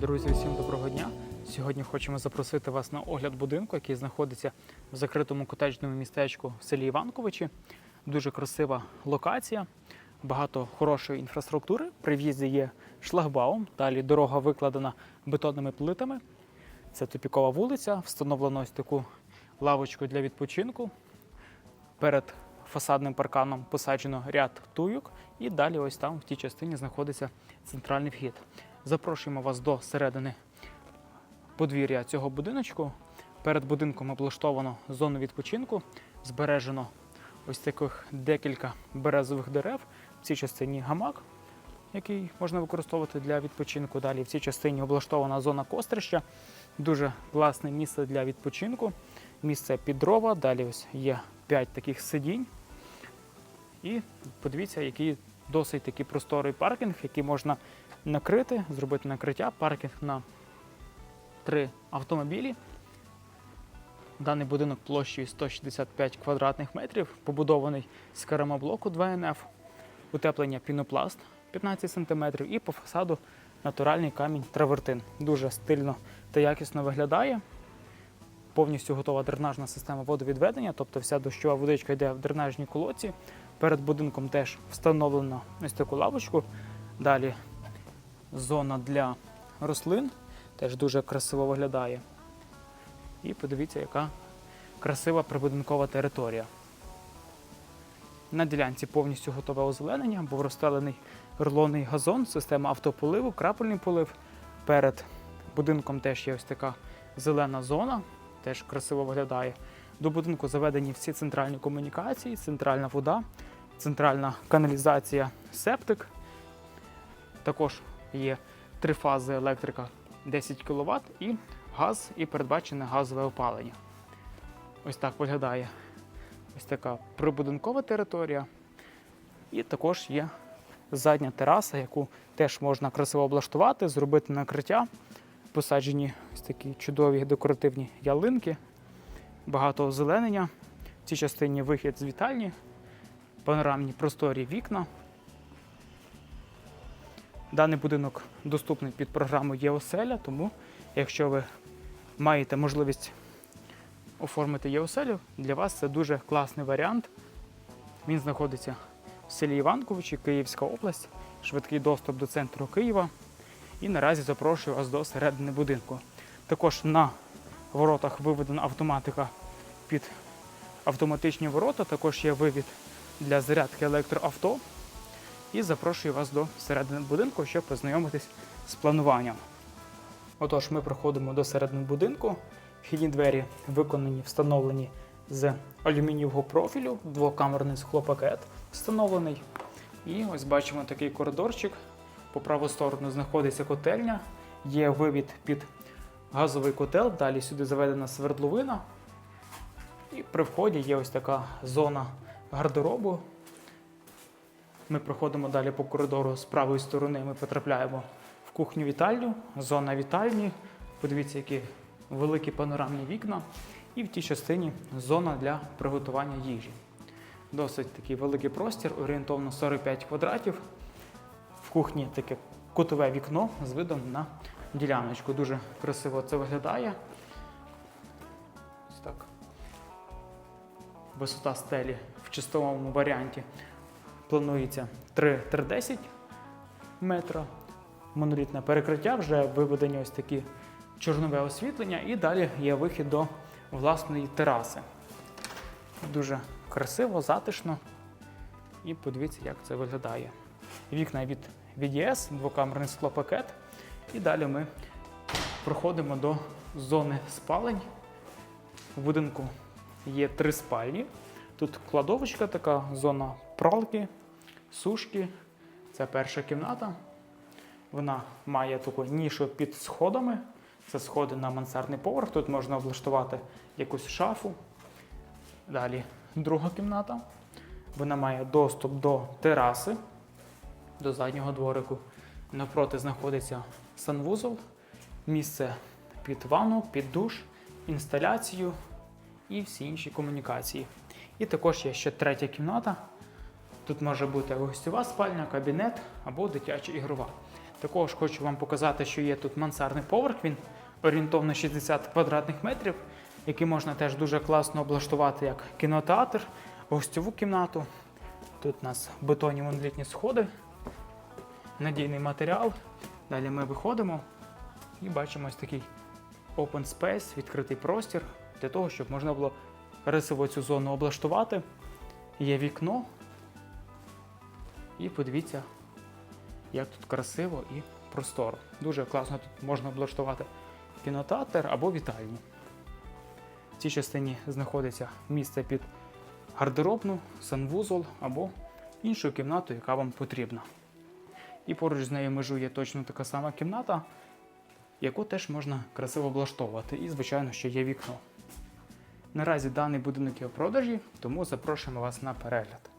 Друзі, всім доброго дня. Сьогодні хочемо запросити вас на огляд будинку, який знаходиться в закритому котеджному містечку в селі Іванковичі. Дуже красива локація, багато хорошої інфраструктури. При в'їзді є шлагбаум, далі дорога викладена бетонними плитами. Це тупікова вулиця, встановлено ось таку лавочку для відпочинку. Перед фасадним парканом посаджено ряд туйок, і далі ось там в тій частині знаходиться центральний вхід. Запрошуємо вас до середини подвір'я цього будиночку. Перед будинком облаштовано зону відпочинку, збережено ось таких декілька березових дерев. В цій частині гамак, який можна використовувати для відпочинку. Далі в цій частині облаштована зона кострища. Дуже класне місце для відпочинку. Місце під дрова. Далі ось є 5 таких сидінь. І подивіться, який досить такий просторий паркінг, який можна накрити, зробити накриття, паркінг на три автомобілі. Даний будинок площею 165 квадратних метрів, побудований з керамоблоку 2НФ, утеплення пінопласт 15 см і по фасаду натуральний камінь травертин. Дуже стильно та якісно виглядає. Повністю готова дренажна система водовідведення, тобто вся дощова водичка йде в дренажній колодці. Перед будинком теж встановлено ось таку лавочку. Далі зона для рослин, теж дуже красиво виглядає. І подивіться, яка красива прибудинкова територія. На ділянці повністю готове озеленення, був розстелений рулонний газон, система автополиву, крапельний полив. Перед будинком теж є ось така зелена зона, теж красиво виглядає. До будинку заведені всі центральні комунікації, центральна вода, центральна каналізація, септик. Також є три фази електрика 10 кВт і газ, і передбачене газове опалення. Ось так виглядає ось така прибудинкова територія. І також є задня тераса, яку теж можна красиво облаштувати, зробити накриття. Посаджені ось такі чудові декоративні ялинки, багато озеленення. В цій частині вихід з вітальні, панорамні просторі вікна. Даний будинок доступний під програму ЄОСЕЛЯ, тому якщо ви маєте можливість оформити ЄОСЕЛю, для вас це дуже класний варіант. Він знаходиться в селі Іванковичі, Київська область, швидкий доступ до центру Києва. І наразі запрошую вас до середини будинку. Також на воротах виведена автоматика під автоматичні ворота, також є вивід для зарядки електроавто. І запрошую вас до середини будинку, щоб познайомитись з плануванням. Отож, ми проходимо до середини будинку. Вхідні двері виконані, встановлені з алюмінієвого профілю, двокамерний склопакет встановлений. І ось бачимо такий коридорчик. По праву сторону знаходиться котельня, є вивід під газовий котел, далі сюди заведена свердловина. І при вході є ось така зона гардеробу. Ми проходимо далі по коридору з правої сторони. Ми потрапляємо в кухню вітальню, зона вітальні. Подивіться, які великі панорамні вікна. І в тій частині зона для приготування їжі. Досить такий великий простір, орієнтовно 45 квадратів. В кухні таке кутове вікно з видом на діляночку. Дуже красиво це виглядає. Ось так. Висота стелі в чистовому варіанті планується 3,10 метра. Монолітне перекриття, вже виведені ось такі чорнове освітлення, і далі є вихід до власної тераси. Дуже красиво, затишно. І подивіться, як це виглядає. Вікна від VDS, двокамерний склопакет. І далі ми проходимо до зони спалень. В будинку є три спальні. Тут кладовочка така, зона пралки, сушки. Це перша кімната. Вона має таку нішу під сходами. Це сходи на мансардний поверх. Тут можна облаштувати якусь шафу. Далі друга кімната. Вона має доступ до тераси, до заднього дворику. Навпроти знаходиться санвузол, місце під ванну, під душ, інсталяцію і всі інші комунікації. І також є ще третя кімната. Тут може бути гостьова спальня, кабінет або дитяча ігрова. Також хочу вам показати, що є тут мансардний поверх. Він орієнтовно 60 квадратних метрів, який можна теж дуже класно облаштувати як кінотеатр, гостьову кімнату. Тут у нас бетонні монолітні сходи, надійний матеріал. Далі ми виходимо і бачимо ось такий open space, відкритий простір для того, щоб можна було красиво цю зону облаштувати. Є вікно. І подивіться, як тут красиво і просторо. Дуже класно тут можна облаштувати кінотеатр або вітальню. В цій частині знаходиться місце під гардеробну, санвузол або іншу кімнату, яка вам потрібна. І поруч з нею межує точно така сама кімната, яку теж можна красиво облаштовувати. І, звичайно, що є вікно. Наразі даний будинок є у продажі, тому запрошуємо вас на перегляд.